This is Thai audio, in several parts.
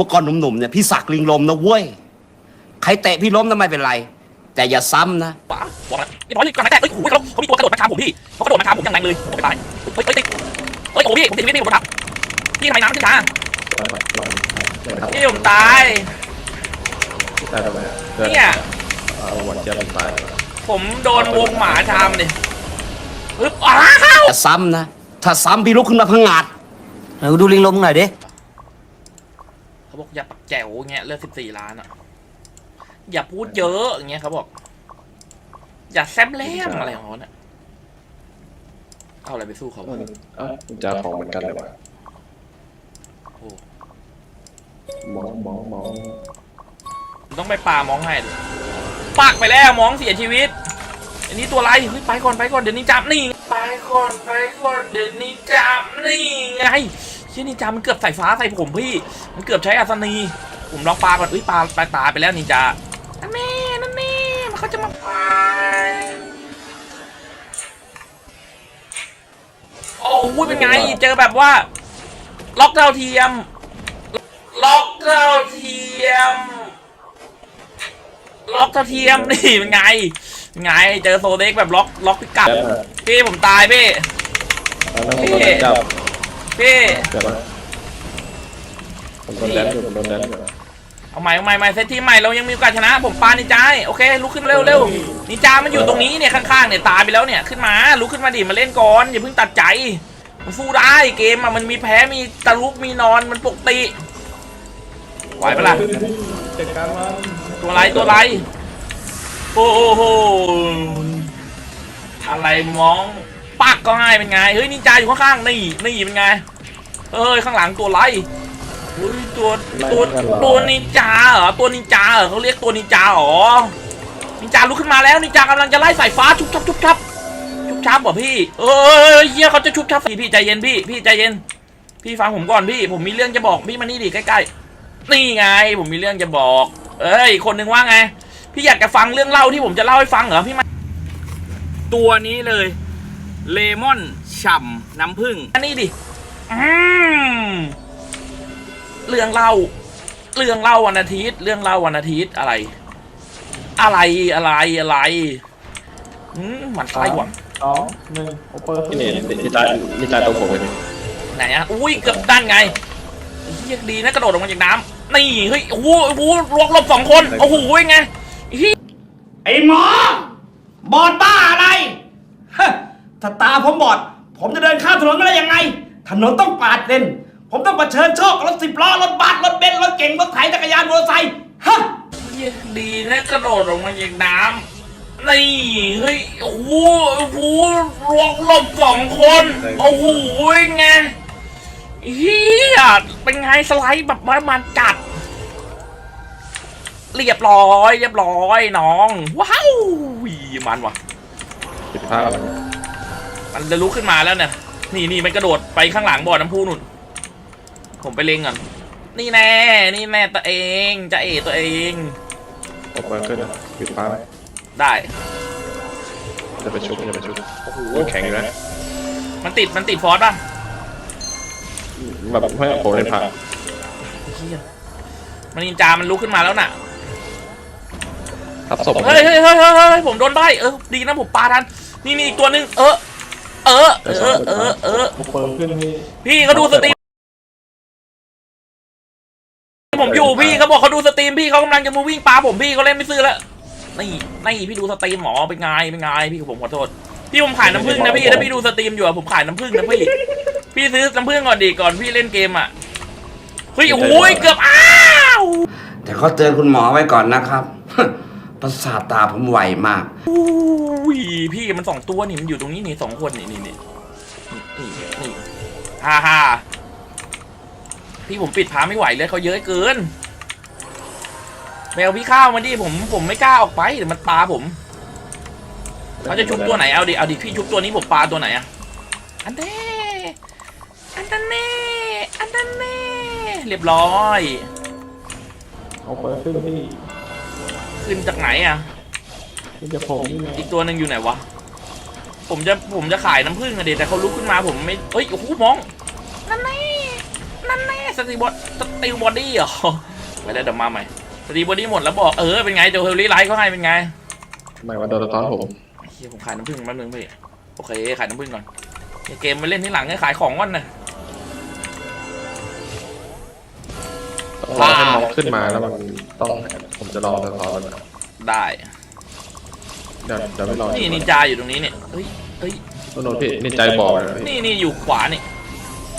มื่อก่อนหนุ่มๆเนี่ยพี่สักลิงลมนะเว้ย ใครเตะพี่ล้มนะไม่เป็นไร แต่อย่าซ้ำนะป๋าบอกแล้วนี่ร้อยกระแทกเฮ้ยโอ้ยเขาเขามีตัวกระโดดมาทางผมพี่เขากระโดดมาทางผมอย่างแรงเลยผมไปตายเฮ้ยเฮ้ยติดเฮ้ยโอ้พี่ผมติดพี่พี่ผมทับพี่ทำไมน้ำขึ้นช้าร้อยบายพี่ผมตายได้ทำไมเนี่ยเอาวันเจียบตายผมโดนวงหมาชามเลยปึ๊บอ้าวอย่าซ้ำนะถ้าซ้ำพี่ลุกขึ้นมาพังงาดไหนดูลิงลมหน่อยดิ เขาบอกอย่าปักแจ๋วเงี้ยเลือดสิบสี่ล้านอะ อย่าพูดเยอะอย่างเงี้ยเขาบอก อย่าแซมแลมอะไรของเขาเนี่ยเอาอะไรไปสู้เขาเอวะอเอ้าจะของเหมือนกันเลยวะโอ้มองมองมองผมต้องไปปามองให้ดิปากไปแล้วมองเสียชีวิต อันนี้ตัวอะไรเฮ้ยไปก่อนไปก่อนเดี๋ยวนี้จับนี่ ไปก่อนไปก่อนเดี๋ยวนี้จับนี่ไง เชี่ยนินจามันเกือบใส่ฟ้าใส่ผมพี่ มันเกือบใช้อัศนี ผมลองปาก่อนอุ้ยปาปาตายไปแล้วนินจานั่นแน่นั่นแน่มันเขาจะมาปาโอ้ยเป็นไง เจอแบบว่า ล็อกดาวน์เทียม ล็อกดาวน์เทียม ล็อกดาวน์เทียมนี่เป็นไงเป็นไงเจอโซเด็กแบบล็อกล็อกพิกัดแล้วอะพี่ผมตายพี่เอาแล้วผมโดนจับ พี่เดี๋ยวนะผมโดนแดนอยู่ผมโดนแดนอยู่เอาใหม่เอาใหม่ใหม่เซตทีมใหม่เรายังมีโอกาสชนะ ผมปานิจายโอเคลุกขึ้นเร็วเร็วนิจามันอยู่ตรงนี้เนี่ยข้างๆเนี่ยตายไปแล้วเนี่ยขึ้นมาลุกขึ้นมาดิมาเล่นก่อนอย่าเพิ่งตัดใจมันสู้ได้เกมอะมันมีแพ้มีตะลุกมีนอนมันปกติไหวปะล่ะจัดการมันตัวไรตัวไรโอ้โหอะไรมอง ปักก็ให้เป็นไง เฮ้ยนินจาอยู่ข้างๆ นี่นี่เป็นไง เอ้ยข้างหลังตัวไรเฮ้ยตัวตัวตัวนินจาเหรอตัวนินจาเหรอเขาเรียกตัวนินจาเหรอนินจาลุกขึ้นมาแล้วนินจากำลังจะไล่สายฟ้าชุบชับชุบชับชุบชับเหรอพี่ เอ้ยเฮียเขาจะชุบชับพี่พี่ใจเย็นพี่พี่ใจเย็น พี่ฟังผมก่อนพี่ผมมีเรื่องจะบอกพี่มานี่ดิใกล้ๆนี่ไง ผมมีเรื่องจะบอก เอ้ยคนหนึ่งว่าไง พี่อยากจะฟังเรื่องเล่าที่ผมจะเล่าให้ฟังเหรอพี่มาตัวนี้เลย เลมอนฉ่ำน้ำผึ้งอันนี้ดิอืมเรื่องเล่า เรื่องเล่าวันอาทิตย์ เรื่องเล่าวันอาทิตย์อะไร อะไรอะไรอะไรอืมหมันไส้หวังสองหนึ่งโอเปอร์นี่นี่ตายนี่ตายตรงผมเลยไหนอะอุ้ยเกือบด้านไงเฮียดีนะกระโดดออกมาจากน้ำนี่เฮ้ยโอ้โหโอ้โหลวกหลบสองคนโอ้โหไงเฮ้ยไอ้หมอบอดบ้าอะไรฮะ ถ้าตาผมบอด ผมจะเดินข้ามถนนไม่ได้ยังไง ถนนต้องปาดเลนผมต้องเผชิญโชคกับรถสิบล้อรถบัสรถเบนซ์รถเก๋งรถไถจักรยานมอเตอร์ไซค์ฮะเฮียดีนะกระโดดออกมาจากน้ำนี่เฮ้ยโอ้โหโอ้โหลวกหลบสองคนโอ้โหไงเฮียเป็นไงสไลด์แบบว่ามันจัด เรียบร้อย เรียบร้อยน้อง ว้าวมันว่ะ ผิดพลาดอะไร มันจะลุกขึ้นมาแล้วเนี่ยนี่นี่มันกระโดดไปข้างหลังบ่อน้ำพุนุ่น ผมไปเล็งก่อน นี่แน่ นี่แน่ตัวเองจะเอตัวเองโอเปอร์ขึ้นนะผิดพลาดได้ จะไปชุบจะไปชุบโอ้โหโอ้แข็งอยู่นะมันติด มันติดฟอสป่ะแบบไม่ผมเลยผ่านเหี้ยมันนินจา มันลุกขึ้นมาแล้วน่ะ ทับศพเฮ้ยเฮ้ยเฮ้ยเฮ้ยเฮ้ยผมโดนใบเออ ดีนะผมปาทัน นี่นี่อีกตัวหนึง เออเออ เออ เออ เออโอเปอร์ขึ้นนี่พี่เขาดูสตรีมผมอยู่พี่เขาบอกเขาดูสตรีมพี่เขากำลังจะมาวิ่งปาผมพี่เขาเล่นไม่ซื้อแล้วนี่นี่พี่ดูสตรีมหมอเป็นไงเป็นไงพี่ผมขอโทษพี่ผมขายน้ำผึ้งนะพี่ถ้าพี่ดูสตรีมอยู่อะผมขายน้ำผึ้งนะพี่ พี่ซื้อน้ำผึ้งก่อนดิก่อนพี่เล่นเกมอะเฮ้ยโอ้ยเกือบอ้าวแต่เขาเตือนคุณหมอไว้ก่อนนะครับ ประสาทตาผมไวมากอุ้ยพี่มันสองตัวนี่มันอยู่ตรงนี้นี่สองคนนี่นี่นี่นี่นี่ฮ่าฮ่าพี่ผมปิดพาไม่ไหวเลยเขาเยอะเกิน แมวพี่ข้าวมาดิผมผมไม่กล้าออกไปเดี๋ยวมันปาผมเขาจะชุบตัวไหนเอาดิเอาดิพี่ชุบตัวนี้ผมปาตัวไหนอะอันเน่อันนั้นเน่อันนั้นเน่เรียบร้อยโอเปอร์ขึ้นที่ ขึ้นจากไหนอะที่จะผมนี่อีกตัวหนึ่งอยู่ไหนวะ ผมจะผมจะขายน้ำผึ้งอะเด็แต่เขาลุกขึ้นมาผมไม่เอ้ยโอ้โหมอง นั่นแน่นั่นแน่สตีบอดสตีบอดี้เหรอไปแล้วเดี๋ยวมาใหม่สตีบอดี้หมดแล้วบอกเออเป็นไงเดี๋ยวเฮลลี่ไลท์เขาให้เป็นไงทำไมว่าโดนตอนผมเฮียผมขายน้ำผึ้งแป๊บนึงพี่โอเคขายน้ำผึ้งก่อนเดี๋ยวเกมมาเล่นที่หลังให้ขายของก่อนนะ รอให้มองขึ้นมาแล้วมันต้องผมจะรอตอนมันได้ เดี๋ยวเดี๋ยวไม่รอนี่นินจาอยู่ตรงนี้เนี่ยเฮ้ยเฮ้ยโน่นพี่นี่ใจบอกเลยนี่นี่อยู่ขวานี่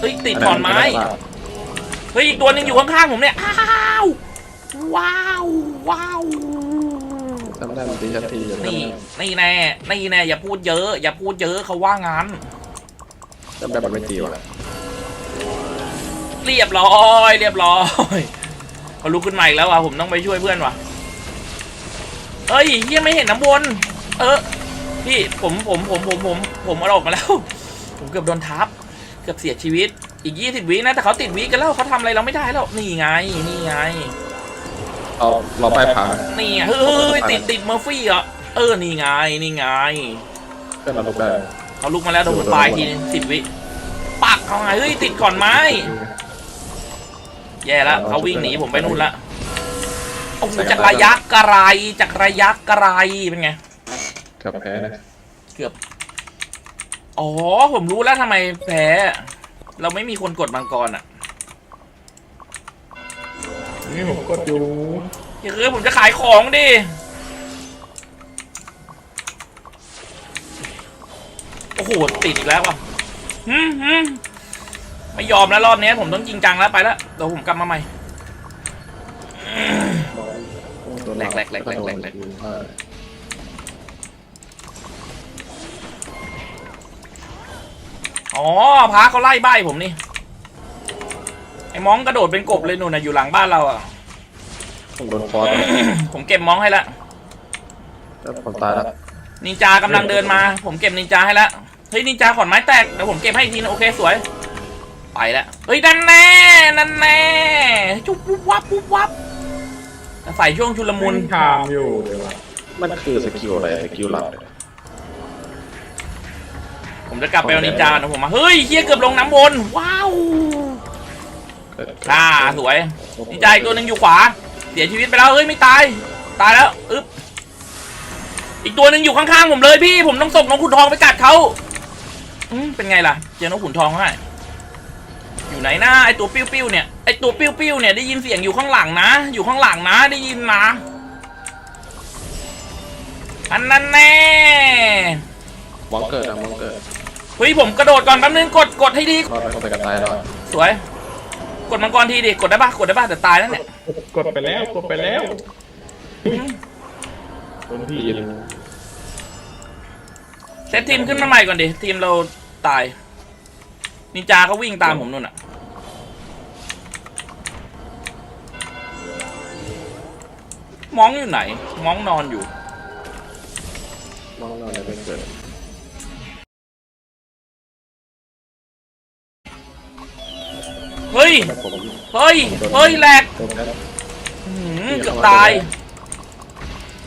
เฮ้ยติดขอนไม้เฮ้ยอีกตัวหนึงอยู่ข้างๆผมเนี่ยอ้าวว้าวว้าวทำได้มันตีชันทีนี่นี่แน่นี่แน่อย่าพูดเยอะ อย่าพูดเยอะเขาว่างั้นจะแบบมันไม่ตีว่ะ เรียบร้อยเรียบร้อยเขาลุกขึ้นมาอีกแล้วว่ะผมต้องไปช่วยเพื่อนว่ะเอ้ยเฮียไม่เห็นน้ำวนเออพี่ผมผมผมผมผมผมเอาออกมาแล้ว ผมเกือบโดนทับเกือบเสียชีวิตอีกยี่สิบวินะแต่เขาติดวิกันแล้วเขาทำอะไรเราไม่ได้แล้วนี่ไงนี่ไงเอาเราไปผ่านนี่ไงเฮ้ยติดติดเมอร์ฟี่เหรอเออนี่ไงนี่ไงเพื่อนเราลุกได้เขาลุกมาแล้วโดนปลายทีสิบวิปักเขาไงเฮ้ยติดก่อนไม้ แย่แล้วเขาวิ่งหนีผมไปนู่นละโอ้โหจากระยะไกลจากระยะไกลเป็นไงเกือบแพ้นะเกือบ อ๋อ ผมรู้แล้วทำไมแพ้ เราไม่มีคนกดมังกรอะนี่ผมกดอยู่คือผมจะขายของดิโอ้โหติดอีกแล้วว่ะหืมหืม ไม่ยอมแล้วรอบนี้ผมต้องจริงจังแล้วไปแล้วเดี๋ยวผมกลับมาใหม่ แหลกแหลกแหลกแหลกแหลกแหลกอ๋อพาเขาไล่ใบ้ผมนี่ ไอ้มองกระโดดเป็นกบเลยนู่นนะอยู่หลังบ้านเราอะผมโดนฟอสผมเก็บมองให้ละแล้วผมตายแล้วนินจากำลังเดินมา ผมเก็บนินจาให้ละเฮ้ยนินจาขอนไม้แตกเดี๋ยวผมเก็บให้อีกทีนะโอเคสวย ไปแล้วเฮ้ยนั่นแน่นั่นแน่จุ๊บปุ๊บวับปุ๊บวับใส่ช่วงชุลมุนทามอยู่เดี๋ยวมันคือสกิลอะไรสกิลหลักผมจะกลับไปเอานินจานะผมมาเฮ้ยเฮียเกือบลงน้ำวนว้าวอ่าสวยนินจาอีกตัวหนึ่งอยู่ขวา เสียชีวิตไปแล้วเฮ้ยไม่ตาย ตายแล้วอึ๊บอีกตัวหนึ่งอยู่ข้างๆผมเลยพี่ผมต้องส่งนกขุนทองไปกัดเขาอืมเป็นไงล่ะ เจอนกขุนทองให้ อยู่ไหนหน้าไอตัวปิ้วๆเนี่ยไอตัวปิ้วๆเนี่ยได้ยินเสียงอยู่ข้างหลังนะ อยู่ข้างหลังนะได้ยินนะอันนั้นแน่มองเกิดอะมองเกิดเฮ้ยผมกระโดดก่อนแป๊บนึงกดกดให้ดีรอดไปคนไปกันตายแล้วสวย กดมังกรทีดิกดได้ปะกดได้ปะแต่ตายแล้วเนี่ยกดไปแล้วกดไปแล้วโดนพี่ยินเซตทีมขึ้นมาใหม่ก่อนดิทีมเราตาย นินจาเขาวิ่งตามผมนู่นอะมองอยู่ไหน มองนอนอยู่ มองนอนไม่เกิดเฮ้ยผมเฮ้ย เฮ้ย แหลกโดนแล้วอื้อหือเกือบตาย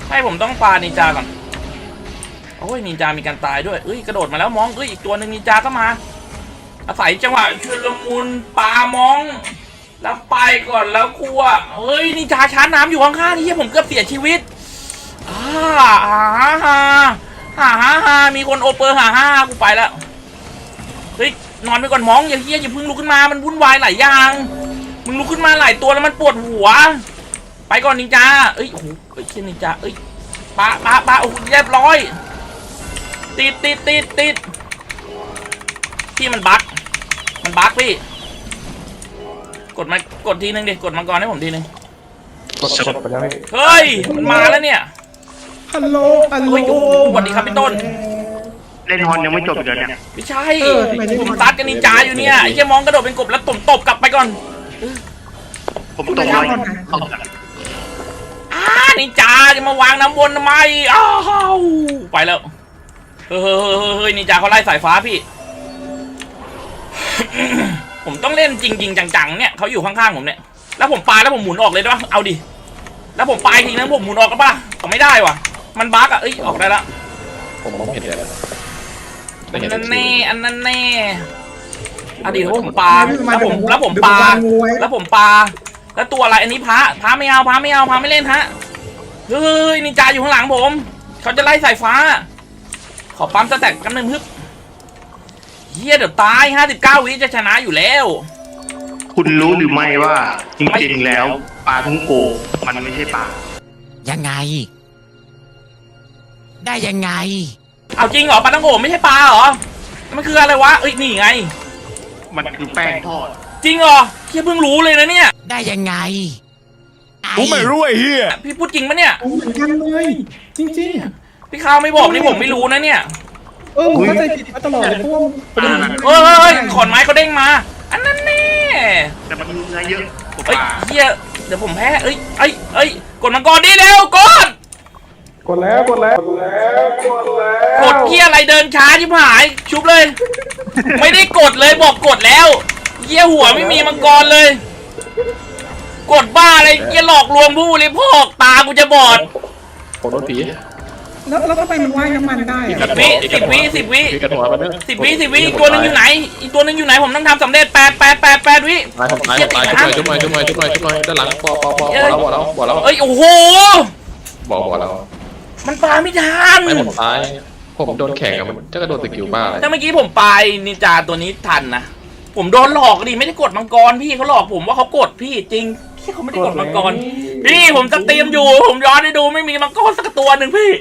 ให้ผมต้องปานินจาก่อน โอ้ยนินจามีการตายด้วยเอ้ย กระโดดมาแล้วมองเอ้ย อีกตัวหนึ่งนินจาก็มา อาศัยจังหวะชุลมุนปามอง แล้วไปก่อนแล้วครัวเฮ้ยนินจาชาร์จน้ำอยู่ข้างๆนี่เฮียผมเกือบเสียชีวิตอ่าฮ่าฮ่าฮ่าฮ่าฮ่ามีคนโอเปอร์ฮ่าฮ่าฮ่ากูไปแล้วเฮ้ยนอนไปก่อนมองอย่าเฮียอย่าพิ่งลุกขึ้นมามันวุ่นวายหลายอย่างมึงลุกขึ้นมาหลายตัวแล้วมันปวดหัว ไปก่อนนินจาเอ้ยโอ้โหเอ้ยเชี่ยนินจาเอ้ยปะปะปะโอ้โหเรียบร้อย ติดติดติดติดพี่มันบั๊ก มันบั๊กพี่ กดมากดทีนึงดิ กดมังกรให้ผมทีนึง กดกดไปแล้วเฮ้ย มันมาแล้วเนี่ย ฮัลโหลฮัลโหลเฮ้ยโอ้โหสวัสดีครับพี่ต้น เล่นฮอนยังไม่จบอีกเลยเนี่ยไม่ใช่ผมซัดกับนินจาอยู่เนี่ยไอ้แค่มองกระโดดเป็นกบแล้วตบตบกลับไปก่อนผมตกเลยตกอ้านินจาจะมาวางน้ำวนทำไมอ้าวไปแล้ว เฮ้ยเฮ้ยเฮ้ยเฮ้ยนินจาเขาไล่สายฟ้าพี่ ผมต้องเล่นจริงจริงๆจังๆเนี่ยเขาอยู่ข้างๆผมเนี่ยแล้วผมปาแล้วผมหมุนออกเลยด้วยวะเอาดิแล้วผมปาอีกทีนะผมหมุนออกก็ปะล่ะผมไม่ได้ว่ะ มันบั๊กอะเอ้ยออกได้ละผมมองเห็นแล้วอันนั้นแน่อันนั้นแน่อดีตผมปลาแล้วผมแล้วผมปลาแล้วผมปลาแล้วตัวอะไรอันนี้พระพระไม่เอาพระไม่เอาพระไม่เล่นฮะเฮ้ยนินจาอยู่ข้างหลังผม เขาจะไล่สายฟ้า ขอปั๊มสแต็กกันหนึ่งฮึบ เฮียเดี๋ยวตายห้าสิบเก้าวิจะชนะอยู่แล้ว คุณรู้หรือไม่ว่า จริงๆแล้วปลาทุ่งโกมันไม่ใช่ปลายังไง ได้ยังไง เอาจริงเหรอปลาตังโกไม่ใช่ปลาเหรอ มันคืออะไรวะเอ้ยนี่ไง มันคือแป้งทอดจริงเหรอเฮียเพิ่งรู้เลยนะเนี่ย ได้ยังไงกูไม่รู้ไอ้เหี้ยพี่พูดจริงปะเนี่ยผมเหมือนกันเลย จริงพี่ข้าวไม่บอกนี่ผมไม่รู้นะเนี่ยๆ เออผมเข้าใจผิดมาตลอดเลยเพราะว่าเป็นเอ้ยเอ้ยเอ้ยขอนไม้เขาเด้งมา อันนั้นแน่แต่มันมีเนื้อเยอะกว่าปเอ้ยลาเฮียเดี๋ยวผมแพ้เอ้ยเอ้ยเอ้ยกดมังกรดิเร็วกดกดแล้วกดแล้วกดเฮียอะไรเดินช้าชิบหาย ชุบเลย ไม่ได้กดเลยบอกกดแล้วเฮียหัวไม่มีมังกรเลย กดบ้าอะไรเฮียหลอกลวงผู้บริโภคตากูจะบอดผมโดนผี แล้วแล้วทำไมมันว่ายน้ำมันได้ผีอะกัดวิสิบวิสิบวิผีกัดหัวมันเนี่ยสิบวิสิบวิอีกตัวหนึ่งอยู่ไหน อีกตัวหนึ่งอยู่ไหนผมต้องทำสำเร็จแปดแปดแปดแปดวิตายผมตายผมตายชุบหน่อยชุบหน่อยชุบหน่อยชุบหน่อยชุบหน่อยด้านหลังปอปอปอบอกแล้วบอกแล้วบอกแล้วเอ้ยโอ้โหบอกบอกแล้วมันปาไม่ทันไม่ผมตายผมโดนแข่งอะมันจะกระโดดสกิลบ้าอะไร แต่เมื่อกี้ผมไปนินจาตัวนี้ทันนะผมโดนหลอกดิไม่ได้กดมังกรพี่เขาหลอกผมว่าเขากดพี่จริงพี่เขาไม่ได้กดมังกรพี่ผมสตรีมอยู่ ผมย้อนให้ดูไม่มีมังกรสักตัวหนึ่งพี่